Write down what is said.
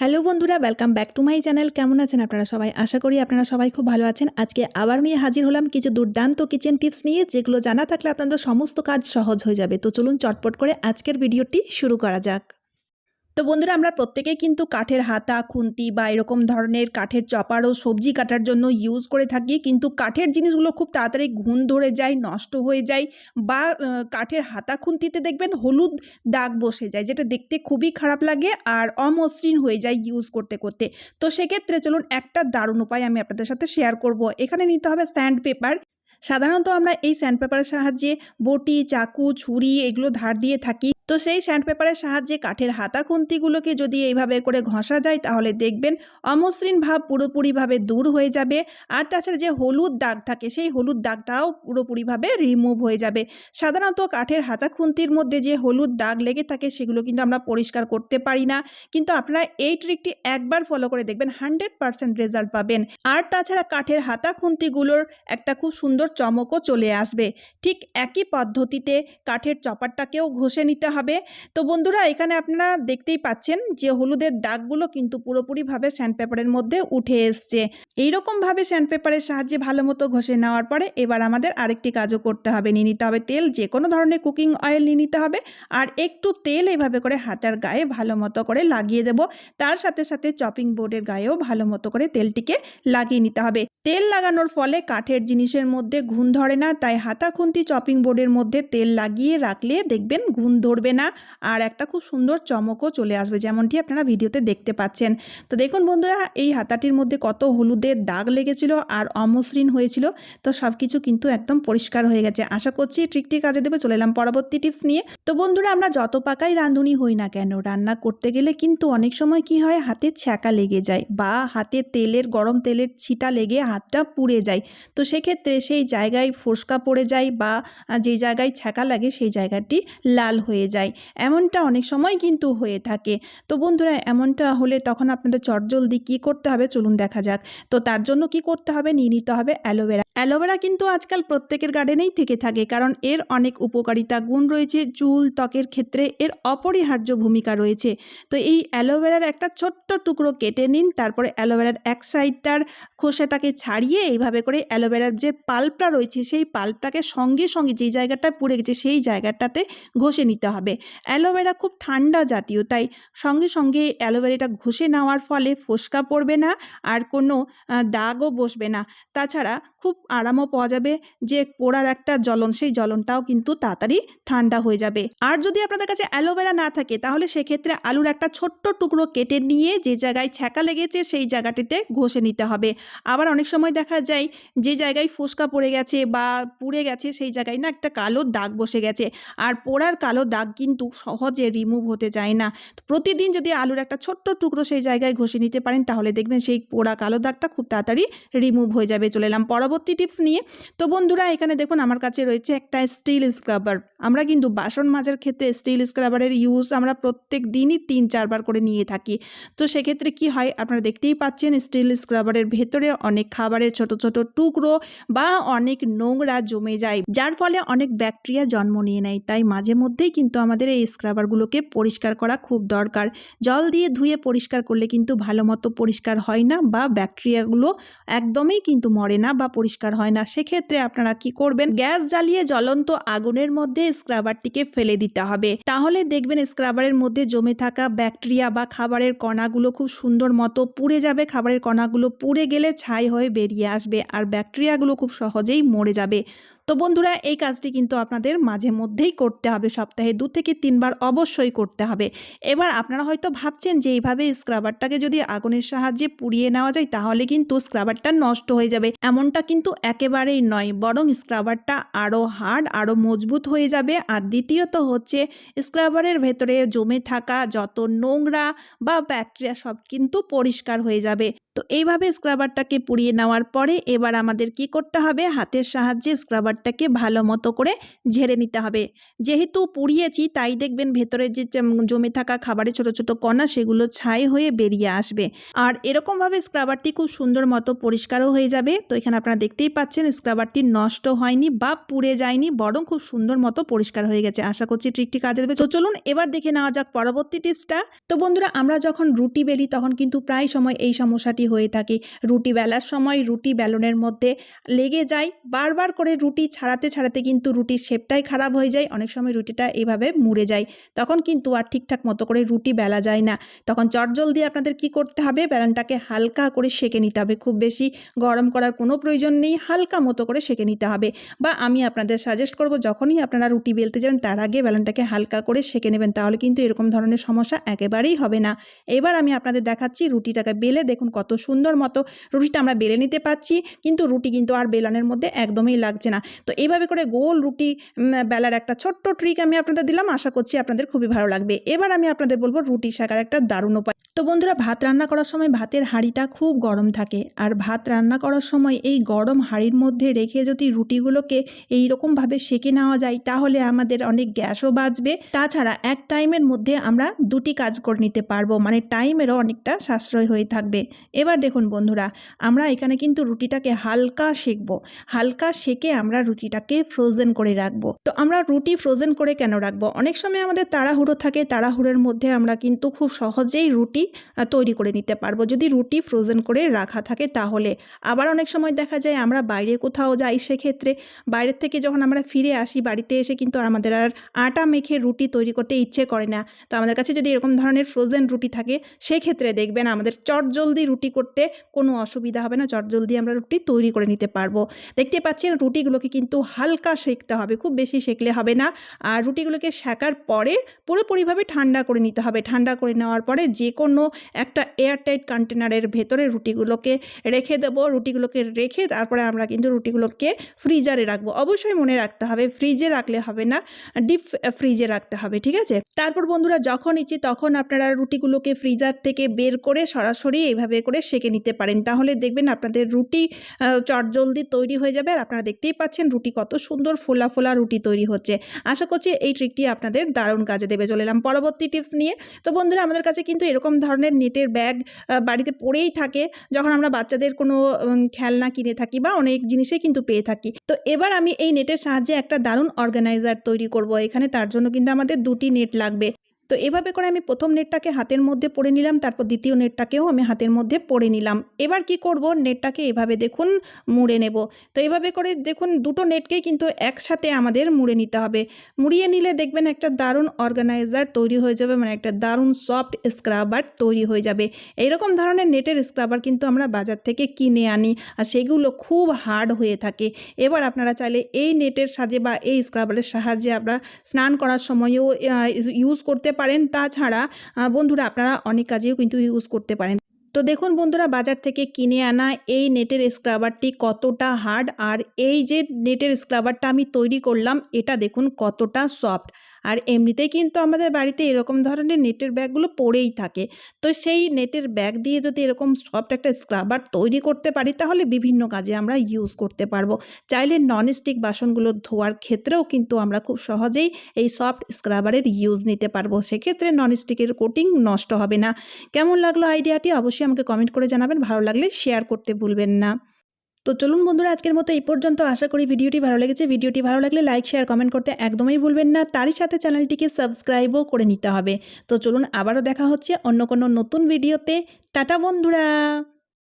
Hello বন্ধুরা welcome back to my channel কেমন আছেন আপনারা সবাই? আশা করি আপনারা সবাই খুব ভালো আছেন। আজকে আবার নিয়ে হাজির হলাম কিছু দুর্দান্ত কিচেন টিপস নিয়ে, যেগুলো জানা থাকলে আপনাদের সমস্ত কাজ সহজ হয়ে যাবে। তো চলুন চটপট করে আজকের ভিডিওটি শুরু করা যাক। তো বন্ধুরা, আমরা প্রত্যেকেই কিন্তু কাঠের হাতা, খুন্তি বা এরকম ধরনের কাঠের চপার ও সবজি কাটার জন্য ইউজ করে থাকি। কিন্তু কাঠের জিনিসগুলো খুব তাড়াতাড়ি ঘুণ ধরে যায়, নষ্ট হয়ে যায় বা কাঠের হাতা, খুন্তিতে দেখবেন হলুদ দাগ বসে যায়, যেটা দেখতে খুবই খারাপ লাগে আর অমসৃণ হয়ে যায় ইউজ করতে করতে। তো সেক্ষেত্রে চলুন একটা দারুণ উপায় আমি আপনাদের সাথে শেয়ার করব। এখানে নিতে হবে স্যান্ড পেপার সাধারণত আমরা এই স্যান্ড পেপারের সাহায্যে বটি, চাকু, ছুরি এগুলো ধার দিয়ে থাকি। তো সেই স্যান্ড পেপারের সাহায্যে কাঠের হাতা খুন্তিগুলোকে যদি এইভাবে করে ঘষা যায়, তাহলে দেখবেন অমসৃণ ভাব পুরোপুরিভাবে দূর হয়ে যাবে। আর তাছাড়া যে হলুদ দাগ থাকে, সেই হলুদ দাগটাও পুরোপুরিভাবে রিমুভ হয়ে যাবে। সাধারণত কাঠের হাতা খুন্তির মধ্যে যে হলুদ দাগ লেগে থাকে, সেগুলো কিন্তু আমরা পরিষ্কার করতে পারি না। কিন্তু আপনারা এই ট্রিকটি একবার ফলো করে দেখবেন হান্ড্রেড পারসেন্ট রেজাল্ট পাবেন। আর তাছাড়া কাঠের হাতা খুন্তিগুলোর একটা খুব সুন্দর চমকও চলে আসবে। ঠিক একই পদ্ধতিতে কাঠের চপারটাকেও ঘষে নিতে হবে। তো বন্ধুরা, এখানে আপনারা দেখতেই পাচ্ছেন যে হলুদের দাগগুলো কিন্তু পুরোপুরিভাবে স্যান্ডপেপারের মধ্যে উঠে এসছে। এইরকমভাবে স্যান্ডপেপারের সাহায্যে ভালো মতো ঘষে নেওয়ার পরে এবার আমাদের আরেকটি কাজও করতে হবে। নিয়ে নিতে হবে তেল, যে কোনো ধরনের কুকিং অয়েল নিয়ে নিতে হবে। আর একটু তেল এইভাবে করে হাতার গায়ে ভালো মতো করে লাগিয়ে দেব। তার সাথে সাথে চপিং বোর্ডের গায়েও ভালো মতো করে তেলটিকে লাগিয়ে নিতে হবে। তেল লাগানোর ফলে কাঠের জিনিসের মধ্যে ঘুণ ধরে না, তাই হাতা খুন্তি চপিং বোর্ডের মধ্যে তেল লাগিয়ে রাখলে দেখবেন ঘুণ ধরবে না, আর একটা খুব সুন্দর চমকও চলে আসবে, যেমনটি আপনারা ভিডিওতে দেখতে পাচ্ছেন। তো দেখুন বন্ধুরা, এই হাতাটির মধ্যে কত হলুদের দাগ লেগেছিল আর অমসৃণ হয়েছিল, তো সব কিছু কিন্তু একদম পরিষ্কার হয়ে গেছে। আশা করছি ট্রিকটি কাজে দেবে, চলে এলাম পরবর্তী টিপস নিয়ে। তো বন্ধুরা, আমরা যত পাকাই রাঁধুনি হই না কেন, রান্না করতে গেলে কিন্তু অনেক সময় কি হয়, হাতে ছ্যাঁকা লেগে যায় বা হাতে তেলের, গরম তেলের ছিটা লেগে হাতটা পুড়ে যায়। তো সেক্ষেত্রে সেই জায়গায় ফোসকা পড়ে যায় বা যে জায়গায় ছ্যাঁকা লাগে, সেই জায়গাটি লাল হয়ে যায়। এমনটা অনেক সময় কিন্তু হয়ে থাকে। তো বন্ধুরা, এমনটা হলে তখন আপনাদের চটজলদি কী করতে হবে? চলুন দেখা যাক। তো তার জন্য কি করতে হবে? নিয়ে নিতে হবে অ্যালোভেরা। অ্যালোভেরা কিন্তু আজকাল প্রত্যেকের গার্ডেনেই থেকে থাকে, কারণ এর অনেক উপকারিতা গুণ রয়েছে। চুল, ত্বকের ক্ষেত্রে এর অপরিহার্য ভূমিকা রয়েছে। তো এই অ্যালোভেরার একটা ছোট্ট টুকরো কেটে নিন, তারপরে অ্যালোভেরার এক সাইডটার খোসাটাকে ছাড়িয়ে এইভাবে করে অ্যালোভেরার যে পাল্পটা রয়েছে, সেই পাল্পটাকে সঙ্গে সঙ্গে যেই জায়গাটা পুড়ে গেছে, সেই জায়গাটাতে ঘষে নিতে হবে। অ্যালোভেরা খুব ঠান্ডা জাতীয়, তাই সঙ্গে সঙ্গে অ্যালোভেরাটা ঘষে নেওয়ার ফলে ফোসকা পড়বে না আর কোনো দাগও বসবে না। তাছাড়া খুব আরামও পাওয়া যাবে, যে পোড়ার একটা জ্বলন, সেই জ্বলনটাও কিন্তু তাড়াতাড়ি ঠান্ডা হয়ে যাবে। আর যদি আপনাদের কাছে অ্যালোভেরা না থাকে, তাহলে সেক্ষেত্রে আলুর একটা ছোট্ট টুকরো কেটে নিয়ে যে জায়গায় ছ্যাঁকা লেগেছে, সেই জায়গাটিতে ঘষে নিতে হবে। আবার অনেক সময় দেখা যায়, যে জায়গায় ফোসকা পড়ে গেছে বা পুড়ে গেছে, সেই জায়গায় না একটা কালো দাগ বসে গেছে। আর পোড়ার কালো দাগ কিন্তু সহজে রিমুভ হতে যায় না। প্রতিদিন যদি আলুর একটা ছোট্ট টুকরো সেই জায়গায় ঘষে নিতে পারেন, তাহলে দেখবেন সেই পোড়া কালো দাগটা খুব তাড়াতাড়ি রিমুভ হয়ে যাবে। চলে এলাম পরবর্তী টিপস নিয়ে। তো বন্ধুরা, এখানে দেখুন আমার কাছে রয়েছে একটা স্টিল স্ক্রাবার আমরা কিন্তু বাসন মাজার ক্ষেত্রে স্টিল স্ক্রাবারের ইউজ আমরা প্রত্যেক দিনই তিন, চারবার করে নিয়ে থাকি। তো সেক্ষেত্রে কি হয়, আপনারা দেখতেই পাচ্ছেন স্টিল স্ক্রাবারের ভেতরে অনেক খাবারের ছোট ছোট টুকরো বা অনেক নোংরা জমে যায়। যার ফলে অনেক ব্যাকটেরিয়া জন্ম নিয়ে নেয়। তাই মাঝে মধ্যেই কিন্তু আমাদের এই স্ক্রাবারগুলোকে পরিষ্কার করা খুব দরকার। জল দিয়ে ধুয়ে পরিষ্কার করলে কিন্তু ভালো মতো পরিষ্কার হয় না বা ব্যাকটেরিয়াগুলো একদমই কিন্তু মরে না বা পরিষ্কার হয় না। সেক্ষেত্রে আপনারা কি করবেন? গ্যাস জ্বালিয়ে জ্বলন্ত আগুনের মধ্যে স্ক্রাবারটিকে ফেলে দিতে হবে। তাহলে দেখবেন স্ক্রাবারের মধ্যে জমে থাকা ব্যাকটেরিয়া বা খাবারের কণাগুলো খুব সুন্দর মতো পুড়ে যাবে। খাবারের কণাগুলো পুড়ে গেলে ছাই হয়ে বেরিয়ে আসবে আর ব্যাকটেরিয়াগুলো খুব সহজেই মরে যাবে। তো বন্ধুরা, এই কাজটি কিন্তু আপনাদের মাঝে মধ্যেই করতে হবে। সপ্তাহে দু থেকে তিনবার অবশ্যই করতে হবে। এবার আপনারা হয়তো ভাবছেন যে, এইভাবে স্ক্রাবারটাকে যদি আগুনের সাহায্যে পুড়িয়ে নেওয়া যায়, তাহলে কিন্তু স্ক্রাবারটা নষ্ট হয়ে যাবে। এমনটা কিন্তু একেবারেই নয়, বরং স্ক্রাবারটা আরও হার্ড আরও মজবুত হয়ে যাবে। আর দ্বিতীয়ত হচ্ছে, স্ক্রাবারের ভেতরে জমে থাকা যত নোংরা বা ব্যাকটেরিয়া সব কিন্তু পরিষ্কার হয়ে যাবে। তো এইভাবে স্ক্রাবারটাকে পুড়িয়ে নেওয়ার পরে এবার আমাদের কি করতে হবে? হাতের সাহায্যে স্ক্রাবারটাকে ভালো মতো করে ঝেড়ে নিতে হবে। যেহেতু পুড়িয়েছি, তাই দেখবেন ভেতরে যে জমে থাকা খাবারের ছোট ছোট কণা সেগুলো ছাই হয়ে বেরিয়ে আসবে। আর এরকমভাবে স্ক্রাবারটি খুব সুন্দর মতো পরিষ্কারও হয়ে যাবে। তো এখানে আপনারা দেখতেই পাচ্ছেন স্ক্রাবারটি নষ্ট হয়নি বা পুড়ে যায়নি, বরং খুব সুন্দর মতো পরিষ্কার হয়ে গেছে। আশা করছি ট্রিকটি কাজে দেবে। তো চলুন এবার দেখে নেওয়া যাক পরবর্তী টিপসটা। তো বন্ধুরা, আমরা যখন রুটি বেলি, তখন কিন্তু প্রায় সময় এই সমস্যাটি হয়ে থাকে। রুটি বেলার সময় রুটি বেলনের মধ্যে লেগে যায়। বারবার করে রুটি ছাড়াতে ছাড়াতে কিন্তু রুটির শেপটাই খারাপ হয়ে যায়। অনেক সময় রুটিটা এভাবে মুড়ে যায়। তখন কিন্তু আর ঠিকঠাক মতো করে রুটি বেলা যায় না। তখন চটজলদি আপনাদের কি করতে হবে? বেলনটাকে হালকা করে সেঁকে নিতে হবে। খুব বেশি গরম করার কোনো প্রয়োজন নেই। হালকা মতো করে সেঁকে নিতে হবে। বা আমি আপনাদের সাজেস্ট করব, যখনই আপনারা রুটি বেলতে যাবেন, তার আগে বেলনটাকে হালকা করে সেঁকে নেবেন। তাহলে কিন্তু এরকম ধরনের সমস্যা একেবারেই হবে না। এবার আমি আপনাদের দেখাচ্ছি রুটিটাকে বেলে দেখুন কত সুন্দর মতো রুটিটা আমরা বেলে নিতে পারছি, কিন্তু রুটি কিন্তু আর বেলানের মধ্যে একদমই লাগছে না। তো এইভাবে করে গোল রুটি বেলার একটা ছোট্ট ট্রিক আমি আপনাদের দিলাম, আশা করছি আপনাদের খুবই ভালো লাগবে। এবার আমি আপনাদের বলব রুটি শেখার একটা দারুণ উপায়। তো বন্ধুরা, ভাত রান্না করার সময় ভাতের হাঁড়িটা খুব গরম থাকে, আর ভাত রান্না করার সময় এই গরম হাঁড়ির মধ্যে রেখে যদি রুটিগুলোকে এই রকমভাবে সেঁকে নেওয়া যায়, তাহলে আমাদের অনেক গ্যাসও বাঁচবে। তাছাড়া এক টাইমের মধ্যে আমরা দুটি কাজ করে নিতে পারব মানে টাইমেরও অনেকটা সাশ্রয় হয়ে থাকবে। এবার দেখুন বন্ধুরা, আমরা এখানে কিন্তু রুটিটাকে হালকা সেঁকবো হালকা সেঁকে আমরা রুটিটাকে ফ্রোজেন করে রাখব। তো আমরা রুটি ফ্রোজেন করে কেন রাখব? অনেক সময় আমাদের তাড়াহুড়ো থাকে, তাড়াহুড়োর মধ্যে আমরা কিন্তু খুব সহজেই রুটি তৈরি করে নিতে পারব। যদি রুটি ফ্রোজেন করে রাখা থাকে তাহলে। আবার অনেক সময় দেখা যায় আমরা বাইরে কোথাও যাই সেক্ষেত্রে, বাইরের থেকে যখন আমরা ফিরে আসি বাড়িতে এসে কিন্তু আমাদের আর আটা মেখে রুটি তৈরি করতে ইচ্ছে করে না। তো আমাদের কাছে যদি এরকম ধরনের ফ্রোজেন রুটি থাকে, সেক্ষেত্রে দেখবেন আমাদের চটজলদি রুটি করতে কোনো অসুবিধা হবে না। চটজলদি আমরা রুটি তৈরি করে নিতে পারব। দেখতে পাচ্ছেন, রুটিগুলোকে কিন্তু হালকা সেঁকতে হবে, খুব বেশি সেঁকলে হবে না। আর রুটিগুলোকে সেঁকার পরে পুরোপুরিভাবে ঠান্ডা করে নিতে হবে। ঠান্ডা করে নেওয়ার পরে যে কোনো একটা এয়ারটাইট কন্টেনারের ভেতরে রুটিগুলোকে রেখে দেবো। রুটিগুলোকে রেখে তারপরে আমরা কিন্তু রুটিগুলোকে ফ্রিজারে রাখব। অবশ্যই মনে রাখতে হবে, ফ্রিজে রাখলে হবে না, ডিপ ফ্রিজে রাখতে হবে, ঠিক আছে? তারপর বন্ধুরা, যখন ইচ্ছে তখন আপনারা রুটিগুলোকে ফ্রিজার থেকে বের করে সরাসরি এইভাবে করে সেঁকে নিতে পারেন। তাহলে দেখবেন আপনাদের রুটি চটজলদি তৈরি হয়ে যাবে। আর আপনারা দেখতেই পাচ্ছেন রুটি কত সুন্দর ফোলা ফোলা রুটি তৈরি হচ্ছে। আশা করছি এই ট্রিকটি আপনাদের দারুণ কাজে দেবে চলে এলাম পরবর্তী টিপস নিয়ে। তো বন্ধুরা, আমাদের কাছে কিন্তু এরকম ধরনের নেটের ব্যাগ বাড়িতে পড়েই থাকে। যখন আমরা বাচ্চাদের কোনো খেলনা কিনে থাকি বা অনেক জিনিসই কিন্তু পেয়ে থাকি। তো এবার আমি এই নেটের সাহায্যে একটা দারুণ অর্গানাইজার তৈরি করব। এখানে তার জন্য কিন্তু আমাদের দুটি নেট লাগবে। তো এভাবে করে আমি প্রথম নেটটাকে হাতের মধ্যে পরে নিলাম, তারপর দ্বিতীয় নেটটাকেও আমি হাতের মধ্যে পরে নিলাম। এবার কি করব? নেটটাকে এভাবে দেখুন মুড়ে নেব। তো এভাবে করে দেখুন দুটো নেটকেই কিন্তু একসাথে আমাদের মুড়ে নিতে হবে। মুড়িয়ে নিলে দেখবেন একটা দারুণ অর্গানাইজার তৈরি হয়ে যাবে মানে একটা দারুণ সফট স্ক্রাবার তৈরি হয়ে যাবে। এইরকম ধরনের নেটের স্ক্রাবার কিন্তু আমরা বাজার থেকে কিনে আনি আর সেগুলো খুব হার্ড হয়ে থাকে। এবার আপনারা চাইলে এই নেটের সাহায্যে বা এই স্ক্রাবারের সাহায্যে আপনারা স্নান করার সময়ও ইউজ করতে পারেন। তাছাড়া বন্ধুরা আপনারা অনেক কাজেও কিন্তু ইউজ করতে পারেন। তো দেখুন বন্ধুরা, বাজার থেকে কিনে আনা এই নেটের স্ক্রাবারটি কতটা হার্ড আর এই যে নেটের স্ক্রাবারটা আমি তৈরি করলাম, এটা দেখুন কতটা সফট আর এমনিতেই কিন্তু আমাদের বাড়িতে এরকম ধরনের নেটের ব্যাগগুলো পড়েই থাকে। তো সেই নেটের ব্যাগ দিয়ে যদি এরকম সফট একটা স্ক্রাবার তৈরি করতে পারি, তাহলে বিভিন্ন কাজে আমরা ইউজ করতে পারব। চাইলে ননস্টিক বাসনগুলো ধোয়ার ক্ষেত্রেও কিন্তু আমরা খুব সহজেই এই সফট স্ক্রাবারের ইউজ নিতে পারব। সেক্ষেত্রে ননস্টিকের কোটিং নষ্ট হবে না। কেমন লাগল আইডিয়াটি অবশ্যই আমাকে কমেন্ট করে জানাবেন। ভালো লাগলে শেয়ার করতে ভুলবেন না। তো চলুন বন্ধুরা, আজকের মতো এই পর্যন্ত। আশা করি ভিডিওটি ভালো লেগেছে। ভিডিওটি ভালো লাগলে লাইক শেয়ার কমেন্ট করতে একদমই ভুলবেন না। তারই সাথে চ্যানেলটিকে সাবস্ক্রাইবও করে নিতে হবে। তো চলুন আবারও দেখা হচ্ছে অন্য কোনো নতুন ভিডিওতে টাটা বন্ধুরা!